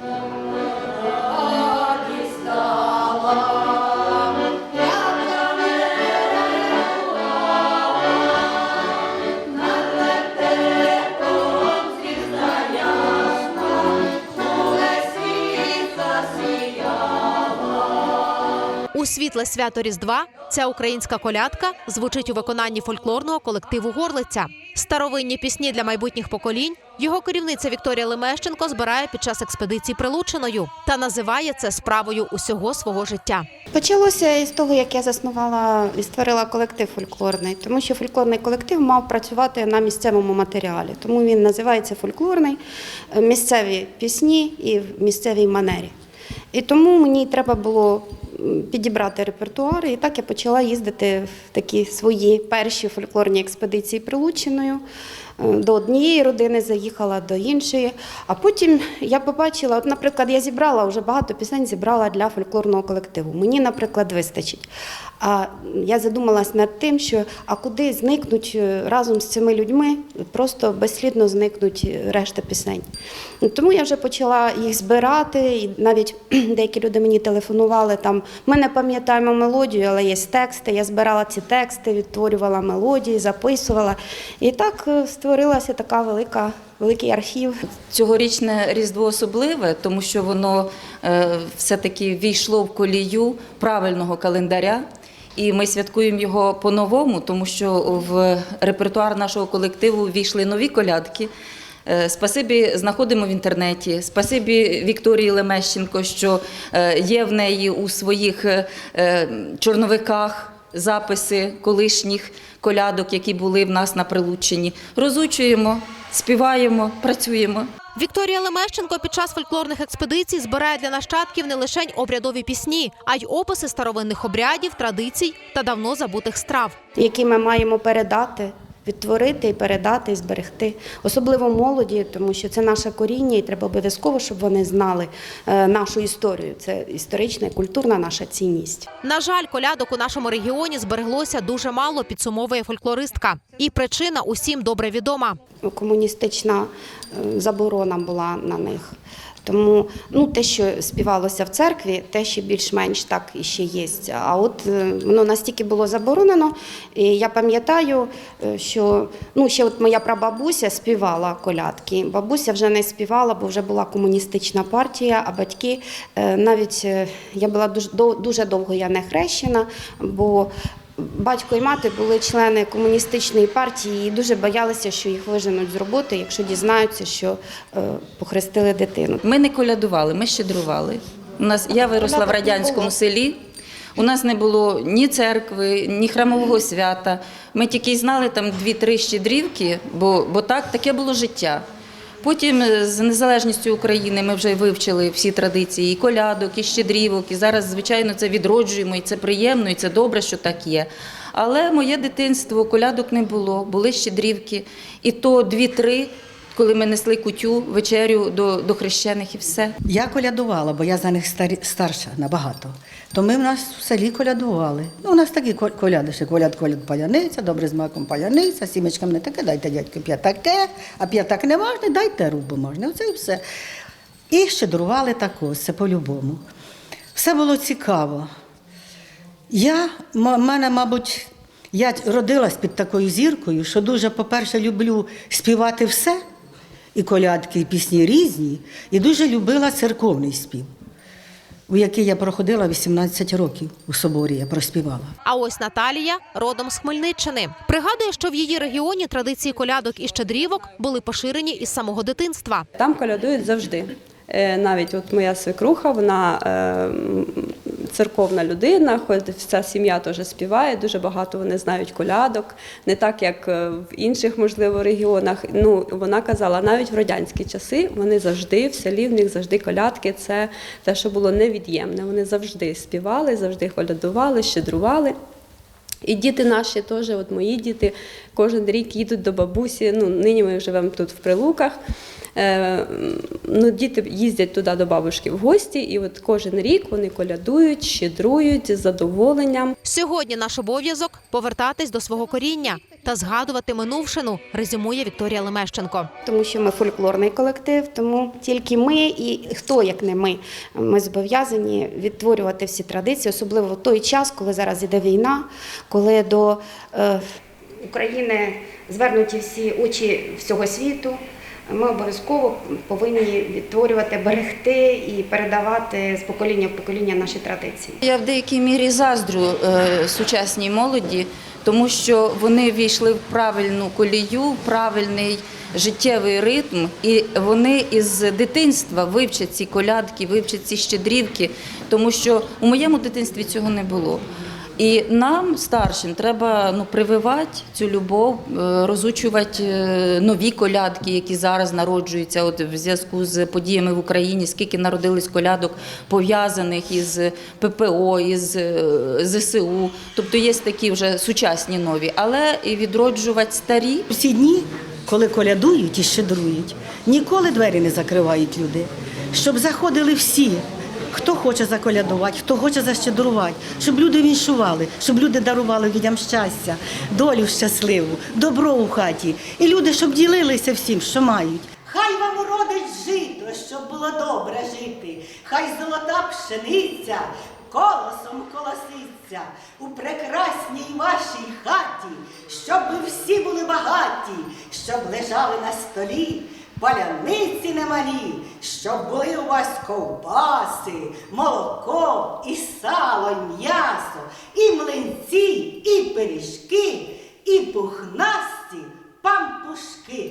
У світле свято Різдва ця українська колядка звучить у виконанні фольклорного колективу Горлиця. Старовинні пісні для майбутніх поколінь його керівниця Вікторія Лемещенко збирає під час експедиції Прилучиною та називає це справою усього свого життя. Почалося із того, як я заснувала і створила колектив фольклорний, тому що фольклорний колектив мав працювати на місцевому матеріалі. Тому він називається фольклорний, е, місцеві пісні і в місцевій манері. І тому мені треба було підібрати репертуар, і так я почала їздити в такі свої перші фольклорні експедиції Прилучиною. До однієї родини заїхала, до іншої. А потім я побачила, от, наприклад, я зібрала вже багато пісень зібрала для фольклорного колективу. Мені, наприклад, вистачить. А я задумалась над тим, що а куди зникнуть е, разом з цими людьми, просто безслідно зникнуть е, решта пісень. Тому я вже почала їх збирати, і навіть деякі люди мені телефонували там. Ми не пам'ятаємо мелодію, але є тексти. Я збирала ці тексти, відтворювала мелодії, записувала. І так е, створилася така велика, великий архів. Цьогорічне Різдво особливе, тому що воно е, все-таки війшло в колію правильного календаря. І ми святкуємо його по-новому, тому що в репертуар нашого колективу війшли нові колядки. Е, Спасибі знаходимо в інтернеті. Спасибі Вікторії Лемещенко, що е, є в неї у своїх чорновиках записи колишніх колядок, які були в нас на Прилуччині. Розучуємо, співаємо, працюємо. Вікторія Лемещенко під час фольклорних експедицій збирає для нащадків не лише обрядові пісні, а й описи старовинних обрядів, традицій та давно забутих страв. які ми маємо передати, відтворити і передати, і зберегти, особливо молоді, тому що це наше коріння, і треба обов'язково, щоб вони знали е, нашу історію. Це історична і культурна наша цінність. На жаль, колядок у нашому регіоні збереглося дуже мало, підсумовує фольклористка. І причина усім добре відома. Комуністична е, заборона була на них. Тому ну, те, що співалося в церкві, те ще більш-менш так і ще є. А от е, воно настільки було заборонено. І я пам'ятаю, е, що ну, ще от моя прабабуся співала колядки. Бабуся вже не співала, бо вже була комуністична партія, а батьки е, навіть я була дуже, дуже довго я не хрещена, бо Батько і мати були члени комуністичної партії і дуже боялися, що їх виженуть з роботи, якщо дізнаються, що е, похрестили дитину. Ми не колядували, ми щедрували. У нас я виросла в радянському селі. У нас не було ні церкви, ні храмового свята. Ми тільки знали там дві-три щедрівки, бо, бо так таке було життя. Потім е, з незалежністю України ми вже вивчили всі традиції і колядок, і щедрівок. І зараз, звичайно, це відроджуємо, і це приємно, і це добре, що так є. Але моє дитинство колядок не було, були щедрівки. І то дві-три, коли ми несли кутю, вечерю до, до хрещених і все. Я колядувала, бо я за них старі, старша набагато. То ми в нас в селі колядували. Ну, у нас такі ко- коляди, ще коляд, коляд паляниця, добре з маком паляниця, сімечкам не таке, дайте дядьку п'ятаке, а п'ятак не можна, дайте рубу можна. Оце і все. І щедрували також, це по-любому. Все було цікаво. Я, м- мене, мабуть, я родилась під такою зіркою, що дуже, по-перше, люблю співати все, і колядки, і пісні різні, і дуже любила церковний спів, у який я проходила 18 років у соборі, я проспівала. А ось Наталія родом з Хмельниччини. Пригадує, що в її регіоні традиції колядок і щедрівок були поширені із самого дитинства. Там колядують завжди. Е, Навіть от моя свекруха, вона е, церковна людина, хоч вся сім'я теж співає, дуже багато вони знають колядок, не так як е, в інших, можливо, регіонах. Ну, вона казала, навіть в радянські часи вони завжди в селі, в них завжди колядки. Це те, що було невід'ємне. Вони завжди співали, завжди колядували, щедрували. І діти наші теж, от мої діти, кожен рік їдуть до бабусі. Ну, нині ми живемо тут в Прилуках. Е, ну, діти їздять туди до бабушки в гості, і от кожен рік вони колядують, щедрують з задоволенням. Сьогодні наш обов'язок повертатись до свого коріння, та згадувати минувшину, резюмує Вікторія Лемещенко. Тому що ми фольклорний колектив, тому тільки ми і хто як не ми. Ми зобов'язані відтворювати всі традиції, особливо в той час, коли зараз іде війна, коли до е, України звернуті всі очі всього світу. Ми обов'язково повинні відтворювати, берегти і передавати з покоління в покоління наші традиції. Я в деякій мірі заздрю е, сучасній молоді, тому що вони війшли в правильну колію, в правильний життєвий ритм, і вони із дитинства вивчать ці колядки, вивчать ці щедрівки, тому що у моєму дитинстві цього не було. І нам, старшим, треба ну, прививати цю любов, е, розучувати е, нові колядки, які зараз народжуються от в зв'язку з подіями в Україні, скільки народились колядок пов'язаних із ППО, із е, ЗСУ. Тобто є такі вже сучасні нові, але і відроджувати старі. Всі дні, коли колядують і щедрують, ніколи двері не закривають люди, щоб заходили всі. Хто хоче заколядувати, хто хоче защедрувати, щоб люди віншували, щоб люди дарували людям щастя, долю щасливу, добро у хаті. І люди, щоб ділилися всім, що мають. Хай вам уродить жито, щоб було добре жити. Хай золота пшениця колосом колоситься у прекрасній вашій хаті, щоб ви всі були багаті, щоб лежали на столі. Паляниці немалі, щоб були у вас ковбаси, молоко, і сало, і м'ясо, і млинці, і пиріжки, і пухнасті пампушки.